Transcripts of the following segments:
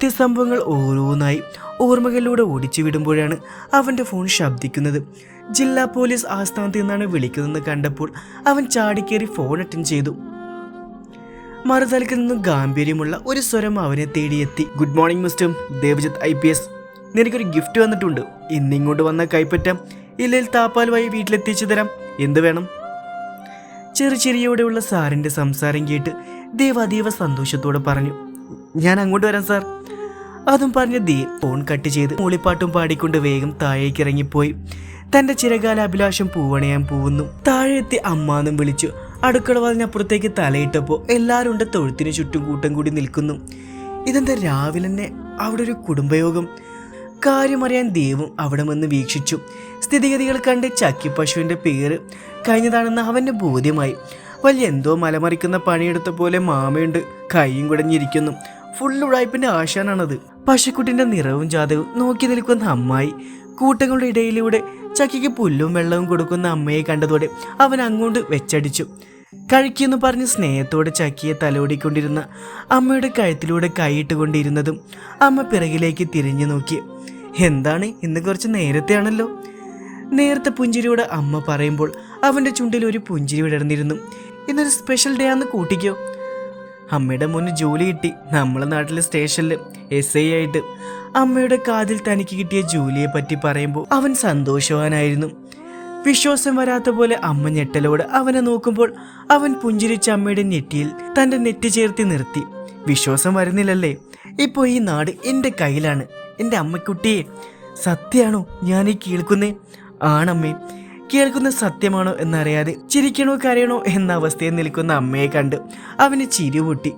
ഇന്നലത്തെ സംഭവങ്ങൾ ഓരോന്നായി ഓർമ്മകളിലൂടെ ഓടിച്ചു വിടുമ്പോഴാണ് അവന്റെ ഫോൺ ശബ്ദിക്കുന്നത്. ജില്ലാ പോലീസ് ആസ്ഥാനത്ത് നിന്നാണ് വിളിക്കുന്നതെന്ന് കണ്ടപ്പോൾ അവൻ ചാടിക്കേറി ഫോൺ അറ്റൻഡ് ചെയ്തു. മറുതലക്കിൽ നിന്നും ഗാംഭീര്യമുള്ള ഒരു സ്വരം അവനെ തേടിയെത്തി. Good morning mister Devajith I P S. നിനക്കൊരു ഗിഫ്റ്റ് വന്നിട്ടുണ്ട്. ഇന്നിങ്ങോട്ട് വന്ന കൈപ്പറ്റാം ഇല്ലെങ്കിൽ താപ്പാലുമായി വീട്ടിലെത്തിച്ചു തരാം. എന്ത് വേണം? ചെറു ചിരിയോടെയുള്ള സാറിന്റെ സംസാരം കേട്ട് ദേവ് അതീവ സന്തോഷത്തോടെ പറഞ്ഞു. ഞാൻ അങ്ങോട്ട് വരാം സാർ. അതും പറഞ്ഞ് ദീ ഫോൺ കട്ട് ചെയ്ത് മൂളിപ്പാട്ടും പാടിക്കൊണ്ട് വേഗം താഴേക്ക് ഇറങ്ങിപ്പോയി തന്റെ ചിരകാല അഭിലാഷം പൂവണയാൻ പോവുന്നു താഴെ എത്തി അമ്മാന്നും വിളിച്ചു. അടുക്കള വളഞ്ഞപ്പുറത്തേക്ക് തലയിട്ടപ്പോൾ എല്ലാവരും ഉണ്ട് തൊഴുത്തിന് ചുറ്റും കൂട്ടം കൂടി നിൽക്കുന്നു. ഇതെന്താ രാവിലെ തന്നെ അവിടെ ഒരു കുടുംബയോഗം? കാര്യമറിയാൻ ദേവും അവിടെ വന്ന് വീക്ഷിച്ചു. സ്ഥിതിഗതികൾ കണ്ട് ചക്കി പശുവിന്റെ പേര് കഴിഞ്ഞതാണെന്ന് അവന്റെ ബോധ്യമായി. വലിയ എന്തോ മലമറിക്കുന്ന പണിയെടുത്ത പോലെ മാമയുണ്ട്. കൈയും കുടഞ്ഞിരിക്കുന്നു. ഫുൾ ഉഴായ്പിന്റെ ആശാനാണത്. പശുക്കുട്ടിന്റെ നിറവും ജാതകവും നോക്കി നിൽക്കുന്ന അമ്മായി കൂട്ടങ്ങളുടെ ഇടയിലൂടെ ചക്കിക്ക് പുല്ലും വെള്ളവും കൊടുക്കുന്ന അമ്മയെ കണ്ടതോടെ അവൻ അങ്ങോട്ട് വെച്ചടിച്ചു. കഴിക്കുന്നു പറഞ്ഞ് സ്നേഹത്തോടെ ചക്കിയെ തലോടിക്കൊണ്ടിരുന്ന അമ്മയുടെ കഴുത്തിലൂടെ കൈയിട്ടുകൊണ്ടിരുന്നതും അമ്മ പിറകിലേക്ക് തിരിഞ്ഞു നോക്കി. എന്താണ്? ഇന്ന് കുറച്ച് നേരത്തെയാണല്ലോ. നേരത്തെ പുഞ്ചിരിയോടെ അമ്മ പറയുമ്പോൾ അവന്റെ ചുണ്ടിൽ ഒരു പുഞ്ചിരി വിടർന്നിരുന്നു. ഇന്നൊരു സ്പെഷ്യൽ ഡേ ആണെന്ന് കൂട്ടിക്കോ. അമ്മയുടെ മുന്നിൽ ജോലി കിട്ടി. നമ്മളെ നാട്ടിലെ സ്റ്റേഷനിൽ എസ് ഐ ആയിട്ട്. അമ്മയുടെ കാതിൽ തനിക്ക് കിട്ടിയ ജോലിയെ പറ്റി പറയുമ്പോൾ അവൻ സന്തോഷവാനായിരുന്നു. വിശ്വാസം വരാത്ത പോലെ അമ്മ ഞെട്ടലോട് അവനെ നോക്കുമ്പോൾ അവൻ പുഞ്ചിരിച്ച അമ്മയുടെ നെറ്റിയിൽ തന്റെ നെറ്റി ചേർത്തി നിർത്തി. വിശ്വാസം വരുന്നില്ലല്ലേ? ഇപ്പോൾ ഈ നാട് എന്റെ കയ്യിലാണ്. എന്റെ അമ്മക്കുട്ടിയെ. സത്യാണോ ഞാൻ ഈ കേൾക്കുന്നേ? ആണമ്മേ. കേൾക്കുന്ന സത്യമാണോ എന്നറിയാതെ ചിരിക്കണോ കരയണോ എന്ന അവസ്ഥയിൽ നിൽക്കുന്ന അമ്മയെ കണ്ട് അവന് ചിരി പൊട്ടി.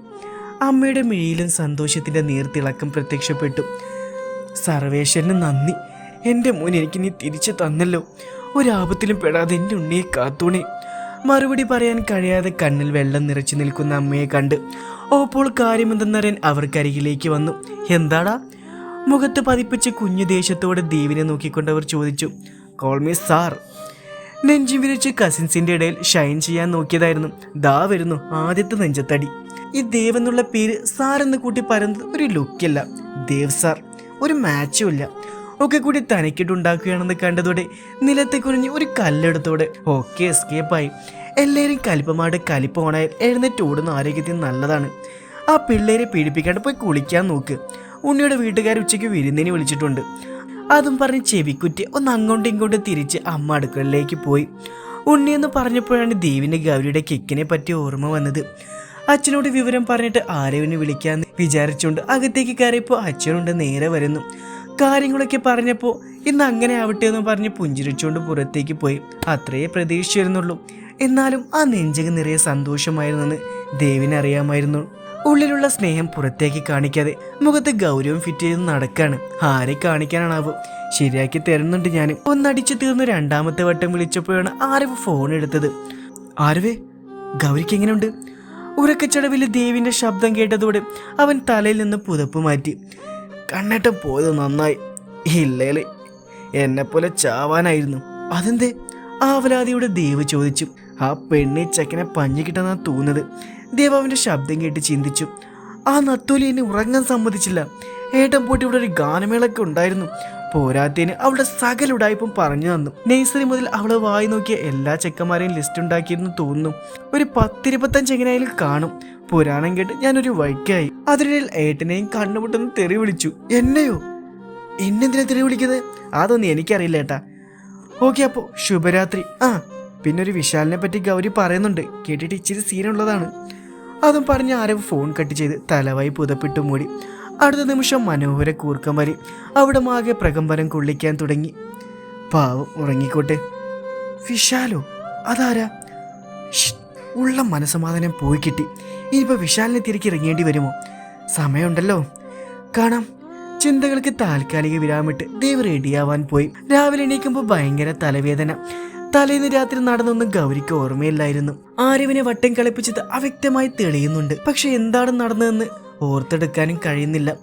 അമ്മയുടെ മിഴിയിലും സന്തോഷത്തിന്റെ നീർത്തിളക്കം പ്രത്യക്ഷപ്പെട്ടു. സർവേശ്വരന് നന്ദി. എന്റെ മോൻ എനിക്ക് നീ തിരിച്ചു തന്നല്ലോ. ഒരാപത്തിലും പെടാതെ എന്റെ ഉണ്ണിയെ കാത്തുണേ. മറുപടി പറയാൻ കഴിയാതെ കണ്ണിൽ വെള്ളം നിറച്ചു നിൽക്കുന്ന അമ്മയെ കണ്ട് ഓപ്പോൾ കാര്യമെന്തെന്നറിയാൻ അവർക്കരികിലേക്ക് വന്നു. എന്താടാ? മുഖത്ത് പതിപ്പിച്ച് കുഞ്ഞു ദേഷ്യത്തോടെ ദേവിനെ നോക്കിക്കൊണ്ടവർ ചോദിച്ചു കോൾ മീ സാർ നെഞ്ചി വിരിച്ച് കസിൻസിന്റെ ഇടയിൽ ഷൈൻ ചെയ്യാൻ നോക്കിയതായിരുന്നു. ദാ വരുന്നു ആദ്യത്തെ നെഞ്ചത്തടി. ഈ ദേവ് എന്നുള്ള പേര് സാർ എന്ന് കൂട്ടി പറയുന്നത് ഒരു ലുക്കില്ല. ദേവ് സാർ ഒരു മാച്ചും ഇല്ല. ഒക്കെ കൂടി തനിക്കിട്ടുണ്ടാക്കുകയാണെന്ന് കണ്ടതോടെ നിലത്തെ കുനിഞ്ഞ് ഒരു കല്ലെടുത്തോടെ ഓക്കെ എസ്കേപ്പായി എല്ലാവരും കലിപ്പമാട് കലിപ്പ് ഓണായി എഴുന്നേറ്റ് ഓടുന്ന ആരോഗ്യത്തിന് നല്ലതാണ്. ആ പിള്ളേരെ പീഡിപ്പിക്കാണ്ട് പോയി കുളിക്കാൻ നോക്ക്. ഉണ്ണിയുടെ വീട്ടുകാർ ഉച്ചയ്ക്ക് വിരുന്നിനെ വിളിച്ചിട്ടുണ്ട്. അതും പറഞ്ഞ് ചെവിക്കുറ്റി ഒന്ന് അങ്ങോട്ടും ഇങ്ങോട്ടും തിരിച്ച് അമ്മ അടുക്കളയിലേക്ക് പോയി. ഉണ്ണിയെന്ന് പറഞ്ഞപ്പോഴാണ് ദേവിന് ഗൗരിയുടെ കിക്കിനെ പറ്റി ഓർമ്മ വന്നത്. അച്ഛനോട് വിവരം പറഞ്ഞിട്ട് ആരവിനെ വിളിക്കാന്ന് വിചാരിച്ചുകൊണ്ട് അകത്തേക്ക് കയറിയപ്പോൾ അച്ഛനുണ്ട് നേരെ വരുന്നു. കാര്യങ്ങളൊക്കെ പറഞ്ഞപ്പോൾ ഇന്ന് അങ്ങനെ ആവട്ടെ എന്ന് പറഞ്ഞ് പുഞ്ചിരിച്ചുകൊണ്ട് പുറത്തേക്ക് പോയി. അത്രയേ പ്രതീക്ഷിച്ചിരുന്നുള്ളൂ. എന്നാലും ആ നെഞ്ചക നിറയെ സന്തോഷമായിരുന്നെന്ന് ദേവിന് അറിയാമായിരുന്നു ഉള്ളിലുള്ള സ്നേഹം പുറത്തേക്ക് കാണിക്കാതെ മുഖത്ത് ഗൗരവം ഫിറ്റ് ചെയ്ത് നടക്കാണ്. ആരെ കാണിക്കാനാണാവും? ശരിയാക്കി തരുന്നുണ്ട് ഞാൻ ഒന്നടിച്ചു തീർന്ന് രണ്ടാമത്തെ വട്ടം വിളിച്ചപ്പോഴാണ് ആരവ് ഫോൺ എടുത്തത്. ആരവേ ഗൗരിക്ക് എങ്ങനെയുണ്ട്? ഉറക്കച്ചടവിൽ ദേവിന്റെ ശബ്ദം കേട്ടതോടെ അവൻ തലയിൽ നിന്ന് പുതപ്പ് മാറ്റി. കണ്ണേട്ടം പോയത് നന്നായി. ഇല്ലേലേ എന്നെപ്പോലെ ചാവാനായിരുന്നു. അതെന്തേ? ആവലാതിയുടെ ദേവ് ചോദിച്ചു. ആ പെണ്ണി ചെക്കനെ പഞ്ഞു കിട്ടാന്നാ തോന്നുന്നത്. ദേവ് അവന്റെ ശബ്ദം കേട്ട് ചിന്തിച്ചു. ആ നത്തോലി എന്നെ ഉറങ്ങാൻ സമ്മതിച്ചില്ല. ഏട്ടൻ പോയിട്ട് ഇവിടെ ഒരു ഗാനമേളൊക്കെ ഉണ്ടായിരുന്നു. പോരാത്തതിന് അവളുടെ സകല ഉടായ്പും പറഞ്ഞു തന്നു. നേഴ്സറി മുതൽ അവളെ വായി നോക്കിയ എല്ലാ ചെക്കന്മാരെയും ലിസ്റ്റ് ഉണ്ടാക്കിയിരുന്നു തോന്നുന്നു. ഒരു പത്തിരുപത്തഞ്ച് എങ്ങനെയായാലും കാണും. പുരാണം കേട്ട് ഞാനൊരു വൈക്കായി. അതിനിടയിൽ ഏട്ടനെയും കണ്ണുമുട്ടെന്ന് തെറി വിളിച്ചു. എന്നെയോ? എന്നെന്തിനാ തെറി വിളിക്കുന്നത്? അതൊന്നും എനിക്കറിയില്ല ഏട്ടാ. ഓക്കെ അപ്പോ ശുഭരാത്രി. ആ പിന്നെ ഒരു വിശാലിനെ പറ്റി ഗൗരി പറയുന്നുണ്ട്. കേട്ടിട്ട് ഇച്ചിരി സീനുള്ളതാണ്. അതും പറഞ്ഞ് ആരവ് ഫോൺ കട്ട് ചെയ്ത് തലവായി പുതപ്പിട്ട് മൂടി. അടുത്ത നിമിഷം മനോഹര കൂർക്കം വരി. അവിടെ ആകെ പ്രകമ്പനം കൊള്ളിക്കാൻ തുടങ്ങി. പാവം ഉറങ്ങിക്കോട്ടെ. വിശാലോ? അതാരാ? ഉള്ള മനസമാധാനം പോയി കിട്ടി. ഇനിയിപ്പോൾ വിശാലിനെ തിരികെ ഇറങ്ങേണ്ടി വരുമോ? സമയമുണ്ടല്ലോ. കാണാം. ചിന്തകൾക്ക് താൽക്കാലിക വിരാമിട്ട് ദേവ് റെഡിയാവാൻ പോയി. രാവിലെ എണീക്കുമ്പോൾ ഭയങ്കര തലവേദന. തലേന്ന് രാത്രി നടന്നൊന്നും ഗൗരിക്ക് ഓർമ്മയില്ലായിരുന്നു. ആര്യവിനെ വട്ടം കളിപ്പിച്ചത് അവ്യക്തമായി തെളിയുന്നുണ്ട്. പക്ഷെ എന്താണ് നടന്നതെന്ന് ഓർത്തെടുക്കാനും കഴിയുന്നില്ല.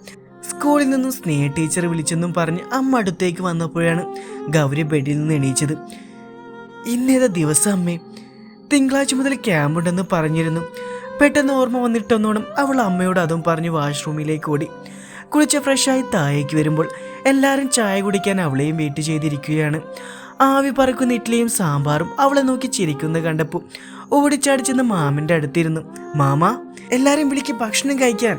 സ്കൂളിൽ നിന്നും സ്നേഹ ടീച്ചർ വിളിച്ചെന്നും പറഞ്ഞ് അമ്മ അടുത്തേക്ക് വന്നപ്പോഴാണ് ഗൗരി ബെഡിൽ നിന്ന് എണീച്ചത്. ഇന്നേതാ ദിവസം അമ്മേ. തിങ്കളാഴ്ച മുതൽ ക്യാമ്പുണ്ടെന്ന് പറഞ്ഞിരുന്നു. പെട്ടെന്ന് ഓർമ്മ വന്നിട്ടൊന്നോണം അവൾ അമ്മയോട് അതും പറഞ്ഞ് വാഷ്റൂമിലേക്ക് ഓടി. കുളിച്ച് ഫ്രഷായി താഴേക്ക് വരുമ്പോൾ എല്ലാവരും ചായ കുടിക്കാൻ അവളെയും വെയിറ്റ് ചെയ്തിരിക്കുകയാണ്. ആവി പറക്കുന്ന ഇഡ്ഡലിയും സാമ്പാറും അവളെ നോക്കി ചിരിക്കുന്നത് കണ്ടപ്പോൾ ഓടിച്ചാടി ചെന്ന് അടുത്തിരുന്നു. മാമ എല്ലാവരും വിളിക്ക് ഭക്ഷണം കഴിക്കാൻ.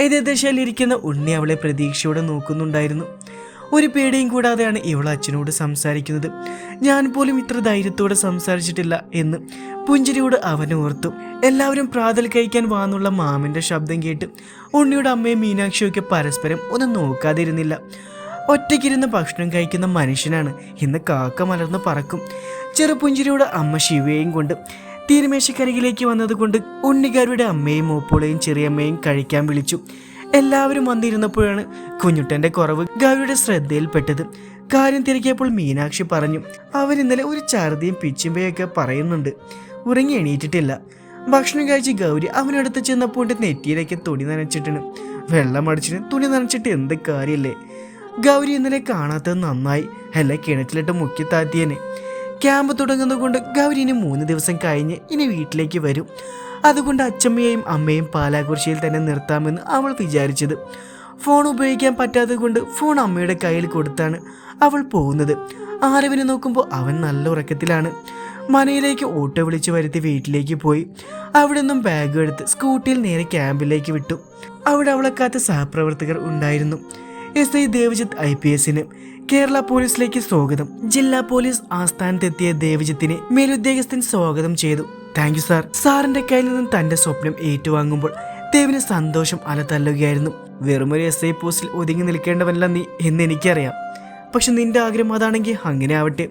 എതിർദിശയിലിരിക്കുന്ന ഉണ്ണി അവളെ പ്രതീക്ഷയോടെ നോക്കുന്നുണ്ടായിരുന്നു. ഒരു പേടിയും കൂടാതെയാണ് ഇവൾ അച്ഛനോട് സംസാരിക്കുന്നത്. ഞാൻ പോലും ഇത്ര ധൈര്യത്തോടെ സംസാരിച്ചിട്ടില്ല എന്ന് പുഞ്ചിരിയോട് അവൻ ഓർത്തു. എല്ലാവരും പ്രാതൽ കഴിക്കാൻ വാന്നുള്ള മാമന്റെ ശബ്ദം കേട്ട് ഉണ്ണിയുടെ അമ്മയും മീനാക്ഷിയൊക്കെ പരസ്പരം ഒന്നും നോക്കാതിരുന്നില്ല. ഒറ്റയ്ക്കിരുന്ന് ഭക്ഷണം കഴിക്കുന്ന മനുഷ്യനാണ്. ഇന്ന് കാക്ക മലർന്ന് പറക്കും. ചെറുപുഞ്ചിരിയുടെ അമ്മ ശിവയെയും കൊണ്ട് തീരുമേശക്കരികിലേക്ക് വന്നതുകൊണ്ട് ഉണ്ണിക്കാരുടെ അമ്മയും മൂപ്പോളെയും ചെറിയമ്മയും കഴിക്കാൻ വിളിച്ചു. എല്ലാവരും വന്നിരുന്നപ്പോഴാണ് കുഞ്ഞുട്ടന്റെ കുറവ് ഗൗരിയുടെ ശ്രദ്ധയിൽപ്പെട്ടത്. കാര്യം തിരക്കിയപ്പോൾ മീനാക്ഷി പറഞ്ഞു അവരിന്നലെ ഒരു ഛർദിയും പിച്ചിമ്പയൊക്കെ പറയുന്നുണ്ട്. ഉറങ്ങി എണീറ്റിട്ടില്ല. ഭക്ഷണം കഴിച്ച് ഗൗരി അവനടുത്ത് ചെന്നപ്പോൾ നെറ്റിയിലേക്ക് തുണി നനച്ചിട്ടാണ്. വെള്ളം അടിച്ചിട്ട് തുണി നനച്ചിട്ട് എന്ത് കാര്യമില്ലേ ഗൗരി ഇന്നലെ കാണാത്തത് നന്നായി. അല്ല കിണറ്റിലിട്ട് മുക്കി താത്തിയനെ. ക്യാമ്പ് തുടങ്ങുന്നതുകൊണ്ട് ഗൗരി ഇനി മൂന്ന് ദിവസം കഴിഞ്ഞ് ഇനി വീട്ടിലേക്ക് വരും. അതുകൊണ്ട് അച്ചമ്മയെയും അമ്മയും പാലാകുറിശിയിൽ തന്നെ നിർത്താമെന്ന് അവൾ വിചാരിച്ചത്. ഫോൺ ഉപയോഗിക്കാൻ പറ്റാത്തത് കൊണ്ട് ഫോൺ അമ്മയുടെ കയ്യിൽ കൊടുത്താണ് അവൾ പോകുന്നത്. ആരവിനെ നോക്കുമ്പോൾ അവൻ നല്ല ഉറക്കത്തിലാണ്. മനയിലേക്ക് ഓട്ടോ വിളിച്ചു വരുത്തി വീട്ടിലേക്ക് പോയി. അവിടെ നിന്നും ബാഗ് എടുത്ത് സ്കൂട്ടിയിൽ നേരെ ക്യാമ്പിലേക്ക് വിട്ടു. അവിടെ അവളെ കാത്ത സഹപ്രവർത്തകർ ഉണ്ടായിരുന്നു. S I Devajith I P എസിന് കേരള പോലീസിലേക്ക് സ്വാഗതം. ജില്ലാ പോലീസ് ആസ്ഥാനത്തെത്തിയ ദേവജിത്തിനെ മേലുദ്യോഗസ്ഥൻ സ്വാഗതം ചെയ്തു. Thank you sir. സാറിന്റെ കയ്യിൽ നിന്നും തന്റെ സ്വപ്നം ഏറ്റുവാങ്ങുമ്പോൾ ദേവിന് സന്തോഷം അലതല്ലുകയായിരുന്നു വെറുമൊരു എസ് ഐ പോസ്റ്റിൽ ഒതുങ്ങി നിൽക്കേണ്ടവല്ല നീ എന്ന് എനിക്കറിയാം. പക്ഷെ നിന്റെ ആഗ്രഹം അതാണെങ്കിൽ അങ്ങനെ ആവട്ടെ.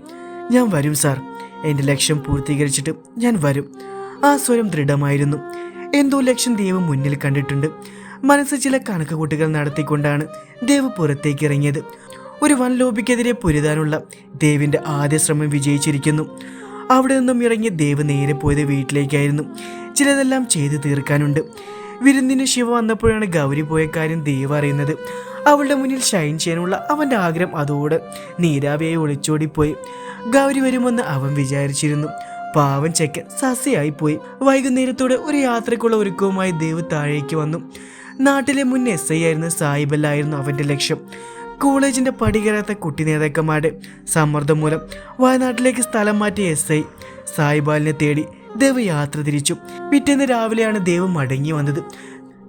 ഞാൻ വരും സാർ. എന്റെ ലക്ഷ്യം പൂർത്തീകരിച്ചിട്ട് ഞാൻ വരും. ആ സ്വരം ദൃഢമായിരുന്നു. എന്തോ ലക്ഷ്യം ദൈവം മുന്നിൽ കണ്ടിട്ടുണ്ട്. മനസ്സ് ചില കണക്കുകൂട്ടുകൾ നടത്തിക്കൊണ്ടാണ് ദേവ് പുറത്തേക്ക് ഇറങ്ങിയത് ഒരു വൻ ലോബിക്കെതിരെ പൊരുതാനുള്ള ദേവിന്റെ ആദ്യ ശ്രമം വിജയിച്ചിരിക്കുന്നു. അവിടെ നിന്നും ഇറങ്ങി ദേവ് നേരെ പോയത് വീട്ടിലേക്കായിരുന്നു. ചിലതെല്ലാം ചെയ്തു തീർക്കാനുണ്ട്. വിരുന്നിന് ശിവ വന്നപ്പോഴാണ് ഗൗരി പോയ കാര്യം ദേവ് അറിയുന്നത്. അവളുടെ മുന്നിൽ ഷൈൻ ചെയ്യാനുള്ള അവന്റെ ആഗ്രഹം അതോടെ നീരാവിയായി ഒളിച്ചോടിപ്പോയി. ഗൗരി വരുമെന്ന് അവൻ വിചാരിച്ചിരുന്നു. പാവൻ ചെക്കൻ സസ്യയായി പോയി വൈകുന്നേരത്തോടെ ഒരു യാത്രക്കുള്ള ഒരുക്കവുമായി ദേവ് താഴേക്ക് വന്നു. നാട്ടിലെ മുൻ എസ് ഐ ആയിരുന്ന സായിബല്ലായിരുന്നു അവന്റെ ലക്ഷ്യം. കോളേജിന്റെ പടികരാത്ത കുട്ടി നേതാക്കന്മാരുടെ സമ്മർദ്ദം മൂലം വയനാട്ടിലേക്ക് സ്ഥലം മാറ്റിയ എസ് ഐ സായിബാലിനെ തേടി ദേവ് യാത്ര തിരിച്ചു. പിറ്റേന്ന് രാവിലെയാണ് ദേവ് മടങ്ങി വന്നത്.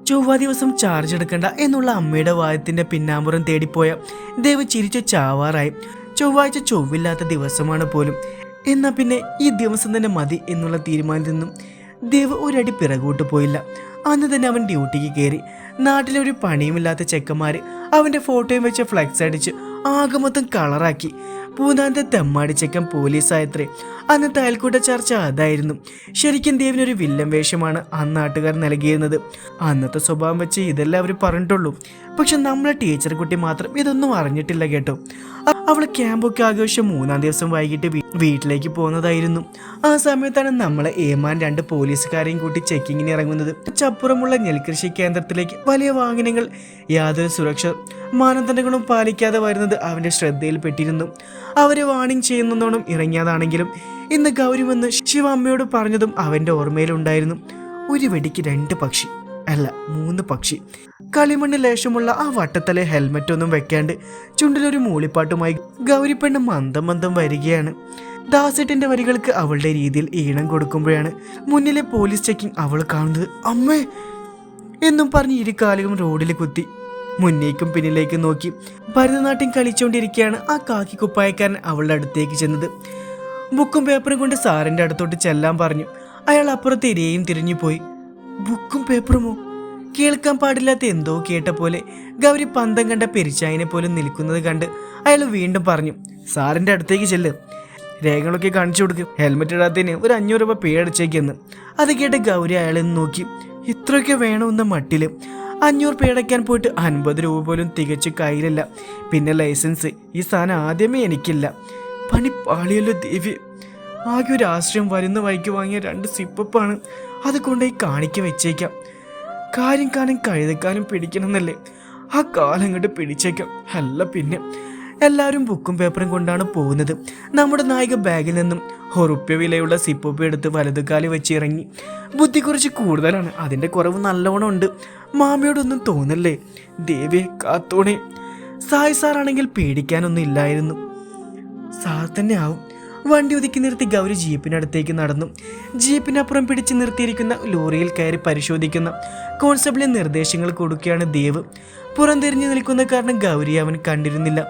ചൊവ്വ ദിവസം ചാർജ് എടുക്കണ്ട എന്നുള്ള അമ്മയുടെ വായത്തിന്റെ പിന്നാമ്പുറം തേടിപ്പോയ ദേവ് ചിരിച്ചു ചാവാറായി. ചൊവ്വാഴ്ച ചൊവ്വില്ലാത്ത ദിവസമാണ് പോലും. എന്നാൽ പിന്നെ ഈ ദിവസം തന്നെ മതി എന്നുള്ള തീരുമാനത്തിൽ നിന്നും ദേവ് ഒരടി പിറകോട്ട് പോയില്ല. അന്ന് തന്നെ അവൻ ഡ്യൂട്ടിക്ക് കയറി നാട്ടിലൊരു പണിയുമില്ലാത്ത ചെക്കന്മാര് അവന്റെ ഫോട്ടോയും വെച്ച് ഫ്ലെക്സ് അടിച്ച് ആകെ മൊത്തം കളറാക്കി പൂന്താനത്തെ തെമ്മാടി ചെക്കൻ പോലീസായത്രേ അന്നത്തെ അയൽക്കൂട്ട ചർച്ച അതായിരുന്നു. ശരിക്കും ദേവിനൊരു വില്ലൻ വേഷമാണ് ആ നാട്ടുകാർ നൽകിയിരുന്നത്. അന്നത്തെ സ്വഭാവം വെച്ച് ഇതെല്ലാം അവർ പറഞ്ഞിട്ടുള്ളൂ. പക്ഷെ നമ്മളെ ടീച്ചർ കുട്ടി മാത്രം ഇതൊന്നും അറിഞ്ഞിട്ടില്ല കേട്ടോ. അവൾ ക്യാമ്പൊക്കെ ആഘോഷം മൂന്നാം ദിവസം വൈകിട്ട് വീട്ടിലേക്ക് പോകുന്നതായിരുന്നു. ആ സമയത്താണ് നമ്മളെ ഏമാൻ രണ്ട് പോലീസുകാരെയും കൂട്ടി ചെക്കിങ്ങിന് ഇറങ്ങുന്നത്. ചപ്പുറമുള്ള നെൽകൃഷി കേന്ദ്രത്തിലേക്ക് വലിയ വാഹനങ്ങൾ യാതൊരു സുരക്ഷ മാനദണ്ഡങ്ങളും പാലിക്കാതെ വരുന്നത് അവന്റെ ശ്രദ്ധയിൽപ്പെട്ടിരുന്നു. അവരെ വാണിംഗ് ചെയ്യുന്നതോണം ഇറങ്ങിയതാണെങ്കിലും ഇന്ന് ഗൗരി ശിവ അമ്മയോട് പറഞ്ഞതും അവന്റെ ഓർമ്മയിലുണ്ടായിരുന്നു. ഒരു വെടിക്ക് രണ്ട് പക്ഷി അല്ല മൂന്ന് പക്ഷി. കളിമണ്ണ് ലേശമുള്ള ആ വട്ടത്തലെ ഹെൽമറ്റ് ഒന്നും വെക്കാണ്ട് ചുണ്ടിലൊരു മൂളിപ്പാട്ടുമായി ഗൗരിപ്പെണ്ണ് മന്ദം മന്ദം വരികയാണ്. ദാസേട്ടിന്റെ വരികൾക്ക് അവളുടെ രീതിയിൽ ഈണം കൊടുക്കുമ്പോഴാണ് മുന്നിലെ പോലീസ് ചെക്കിംഗ് അവൾ കാണുന്നത്. അമ്മേ! എന്നും പറഞ്ഞ് ഇരു കാലുകളും റോഡിൽ കുത്തി മുന്നേക്കും പിന്നിലേക്കും നോക്കി. ഭരതനാട്യം കളിച്ചുകൊണ്ടിരിക്കുകയാണ് ആ കാക്കി കുപ്പായക്കാരൻ അവളുടെ അടുത്തേക്ക് ചെന്നത്. ബുക്കും പേപ്പറും കൊണ്ട് സാറിന്റെ അടുത്തോട്ട് ചെല്ലാൻ പറഞ്ഞു. അയാൾ അപ്പുറത്ത് ഇരയും തിരിഞ്ഞു പോയി. ബുക്കും പേപ്പറുമോ? കേൾക്കാൻ പാടില്ലാത്ത എന്തോ കേട്ട പോലെ ഗൗരി പന്തം കണ്ട പെരിച്ചായനെ പോലും നിൽക്കുന്നത് കണ്ട് അയാൾ വീണ്ടും പറഞ്ഞു സാറിന്റെ അടുത്തേക്ക് ചെല്ല്. രേഖകളൊക്കെ കാണിച്ചു കൊടുക്കും. ഹെൽമെറ്റ് ഇടാത്തതിന് ഒരു അഞ്ഞൂറ് രൂപ പേ അടിച്ചേക്കെന്ന് അത് കേട്ട് ഗൗരി അയാളെന്ന് നോക്കി. ഇത്രയൊക്കെ വേണമെന്ന മട്ടിൽ? അഞ്ഞൂറ് പേ അടയ്ക്കാൻ പോയിട്ട് അൻപത് രൂപ പോലും തികച്ചു കയ്യിലില്ല. പിന്നെ ലൈസൻസ്. ഈ സാധനം ആദ്യമേ എനിക്കില്ല. പണി പാളിയല്ലോ ദേവി. ആകെ ഒരു ആശ്രയം വരുന്ന വഴിക്ക് വാങ്ങിയ രണ്ട് സിപ്പപ്പാണ്. അത് കൊണ്ടുപോയി കാണിക്ക വെച്ചേക്കാം. കാര്യം കാലം കഴുതക്കാലം പിടിക്കണമെന്നല്ലേ. ആ കാലം കണ്ട് പിടിച്ചേക്കാം. അല്ല പിന്നെ. എല്ലാവരും ബുക്കും പേപ്പറും കൊണ്ടാണ് പോകുന്നത്. നമ്മുടെ നായിക ബാഗിൽ നിന്നും ഒറുപ്പ്യ വിലയുള്ള സിപ്പൊപ്പ് എടുത്ത് വലതുകാലി വെച്ച് ഇറങ്ങി ബുദ്ധി കുറച്ച് കൂടുതലാണ്. അതിന്റെ കുറവ് നല്ലോണം ഉണ്ട്. മാമയോടൊന്നും തോന്നല്ലേ? ദേവിയെ കാത്തോണേ. സായ് സാറാണെങ്കിൽ പേടിക്കാനൊന്നും ഇല്ലായിരുന്നു. സാർ തന്നെ ആവും വണ്ടി ഒതുക്കി നിർത്തി ഗൗരി ജീപ്പിനടുത്തേക്ക് നടന്നു. ജീപ്പിനപ്പുറം പിടിച്ച് നിർത്തിയിരിക്കുന്ന ലോറിയിൽ കയറി പരിശോധിക്കുന്ന. കോൺസ്റ്റബിളിന് നിർദ്ദേശങ്ങൾ കൊടുക്കുകയാണ് ദേവ്. പുറംതിരിഞ്ഞു നിൽക്കുന്ന കാരണം ഗൗരി അവൻ കണ്ടിരുന്നില്ല.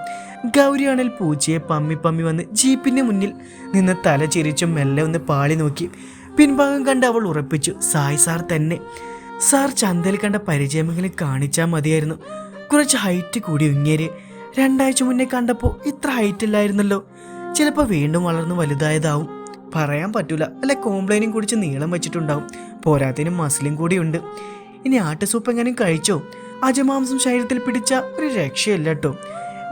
ഗൗരിയാണെങ്കിൽ പൂച്ചയെ പമ്മി പമ്മി വന്ന് ജീപ്പിന്റെ മുന്നിൽ നിന്ന് തല ചിരിച്ചും മെല്ലെ ഒന്ന് പാളി നോക്കി. പിൻഭാഗം കണ്ട് അവൾ ഉറപ്പിച്ചു സായ് സാർ തന്നെ. സാർ ചന്തയിൽ കണ്ട പരിചയമെങ്കിലും കാണിച്ചാൽ മതിയായിരുന്നു. കുറച്ച് ഹൈറ്റ് കൂടി ഉങ്ങേര് രണ്ടാഴ്ച മുന്നേ കണ്ടപ്പോൾ ഇത്ര ഹൈറ്റ് ഇല്ലായിരുന്നല്ലോ. ചിലപ്പോൾ വീണ്ടും വളർന്ന് വലുതായതാവും. പറയാൻ പറ്റൂല. അല്ല കോംപ്ലൈനും കുടിച്ച് നീളം വെച്ചിട്ടുണ്ടാവും. പോരാത്തതിന് മസിലും കൂടിയുണ്ട് ഇനി ആട്ട് സൂപ്പ് എങ്ങനെയും കഴിച്ചോ? അജമാംസം ശരീരത്തിൽ പിടിച്ച ഒരു രക്ഷയില്ല കേട്ടോ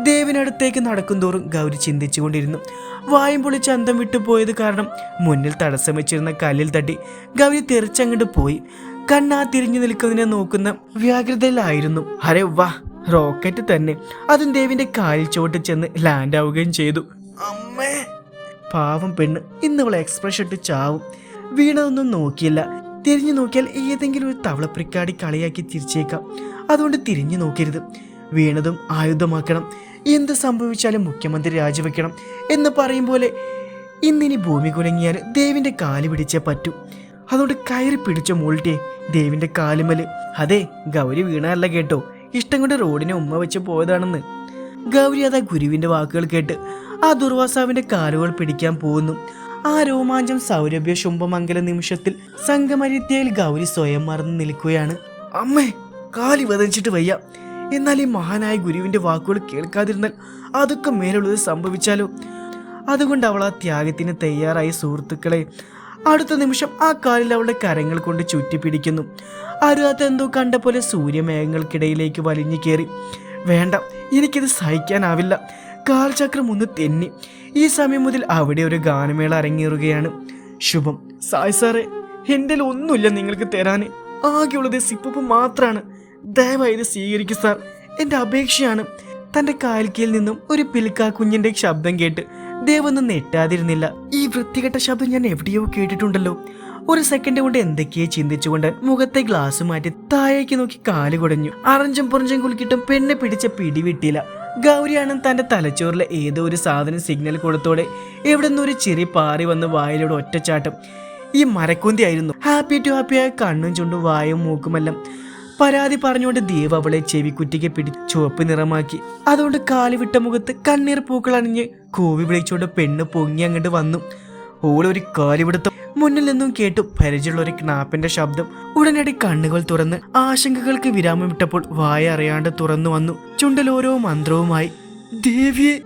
ദേവിനടുത്തേക്ക് നടക്കുന്തോറും ഗൗരി ചിന്തിച്ചുകൊണ്ടിരുന്നു. വായും പൊളിച്ച് അന്തം വിട്ടുപോയത് കാരണം മുന്നിൽ തടസ്സം വെച്ചിരുന്ന കല്ലിൽ തട്ടി ഗൗരി തെറിച്ചങ്ങോട്ട് പോയി. കണ്ണാ തിരിഞ്ഞു നിൽക്കുന്നതിനെ നോക്കുന്ന വ്യാഗ്രതയിലായിരുന്നു അരെ വാ റോക്കറ്റ് തന്നെ. അതും ദേവിന്റെ കാലിൽ ചോട്ട് ചെന്ന് ലാൻഡ് ആവുകയും ചെയ്തു. അമ്മേ. പാവം പെണ്ണ് ഇന്നവളെ എക്സ്പ്രഷൻ ഇട്ട് ചാവും. വീണതൊന്നും നോക്കിയില്ല. തിരിഞ്ഞു നോക്കിയാൽ ഏതെങ്കിലും ഒരു തവളപ്രിക്കാടി കളിയാക്കി തിരിച്ചേക്കാം. അതുകൊണ്ട് തിരിഞ്ഞു നോക്കരുത്. വീണതും ആയുധമാക്കണം. എന്ത് സംഭവിച്ചാലും മുഖ്യമന്ത്രി രാജിവെക്കണം എന്ന് പറയും പോലെ ഇന്നിനി ഭൂമി കുലങ്ങിയാൽ ദേവിന്റെ കാൽ പിടിച്ചേ പറ്റൂ. അതുകൊണ്ട് കയറി പിടിച്ച മോൾട്ടിയെ. ദേവിന്റെ കാലുമൽ. അതെ ഗൗരി വീണല്ല കേട്ടോ. ഇഷ്ടം കൊണ്ട് റോഡിനെ ഉമ്മ വെച്ച് പോയതാണെന്ന്. ഗൗരി അതാ ഗുരുവിന്റെ വാക്കുകൾ കേട്ട് ആ ദുർവാസാവിന്റെ കാലുകൾ പിടിക്കാൻ പോകുന്നു. ആ രോമാഞ്ചം സൗരഭ്യ ശുംഭമംഗല നിമിഷത്തിൽ സംഗമരിത്യയിൽ ഗൗരി സ്വയം മറന്നു നിൽക്കുകയാണ്. അമ്മേ കാലി വതച്ചിട്ട് വയ്യ. എന്നാൽ ഈ മഹാനായ ഗുരുവിന്റെ വാക്കുകൾ കേൾക്കാതിരുന്നാൽ അതൊക്കെ മേലുള്ളത് സംഭവിച്ചാലോ? അതുകൊണ്ട് അവൾ ആ ത്യാഗത്തിന് തയ്യാറായ സുഹൃത്തുക്കളെ അടുത്ത നിമിഷം ആ കാലിൽ അവളുടെ കരങ്ങൾ കൊണ്ട് ചുറ്റിപ്പിടിക്കുന്നു. അരുതാത്ത എന്തോ കണ്ട പോലെ സൂര്യമേഘങ്ങൾക്കിടയിലേക്ക് വലിഞ്ഞു കയറി. വേണ്ട എനിക്കിത് സഹിക്കാനാവില്ല. കാൽചക്രം ഒന്ന് തെന്നി. ഈ സമയം മുതൽ അവിടെ ഒരു ഗാനമേള അരങ്ങേറുകയാണ്. ശുഭം. സായ് സാറേ എന്റെ ഒന്നുമില്ല നിങ്ങൾക്ക് തരാൻ. ആകെയുള്ളത് സിപ്പപ്പ് മാത്രമാണ്. ദയവായി ഇത് സ്വീകരിക്കൂ സാർ. എന്റെ അപേക്ഷയാണ്. തന്റെ കാൽക്കയിൽ നിന്നും ഒരു പിൽക്കാ കുഞ്ഞിന്റെ ശബ്ദം കേട്ട് ദേവൊന്നും നെട്ടാതിരുന്നില്ല ഈ വൃത്തികെട്ട ശബ്ദം ഞാൻ എവിടെയോ കേട്ടിട്ടുണ്ടല്ലോ. ഒരു സെക്കൻഡ് കൊണ്ട് എന്തൊക്കെയോ ചിന്തിച്ചുകൊണ്ട് മുഖത്തെ ഗ്ലാസ് മാറ്റി താഴേക്ക് നോക്കി കാൽ കുടഞ്ഞു. അറഞ്ചും പുറഞ്ചും കുലുക്കിട്ടും പെണ്ണെ പിടിച്ച പിടിവിട്ടില്ല ഗൗരിയാണ് തന്റെ തലച്ചോറിലെ ഏതോ ഒരു സാധനം സിഗ്നൽ കൊടുത്തോടെ എവിടെ നിന്നൊരു ചെറിയ പാറി വന്ന് വായിലൂടെ ഒറ്റച്ചാട്ടം. ഈ മരക്കൊന്തി ആയിരുന്നു. ഹാപ്പി ടു ഹാപ്പിയായ കണ്ണും ചുണ്ടും വായും മൂക്കുമെല്ലാം പരാതി പറഞ്ഞുകൊണ്ട് ദേവ് അവളെ ചെവിക്കുറ്റിക്ക് പിടി ചുവപ്പ് നിറമാക്കി. അതുകൊണ്ട് കാലുവിട്ട മുഖത്ത് കണ്ണീർ പൂക്കൾ അണിഞ്ഞ് കൂവി വിളിച്ചുകൊണ്ട് പെണ്ണ് പൊങ്ങി അങ്ങോട്ട് വന്നു. ഓളൊരു കാലിവിടുത്തം മുന്നിൽ നിന്നും കേട്ടു പരിചയമുള്ള ഒരു ക്നാപ്പിന്റെ ശബ്ദം. ഉടനടി കണ്ണുകൾ തുറന്ന് ആശങ്കകൾക്ക് വിരാമം വിട്ടപ്പോൾ വായ അറിയാണ്ട് തുറന്നു വന്നു. ചുണ്ടിൽ ഓരോ മന്ത്രവുമായി ദേവിയെ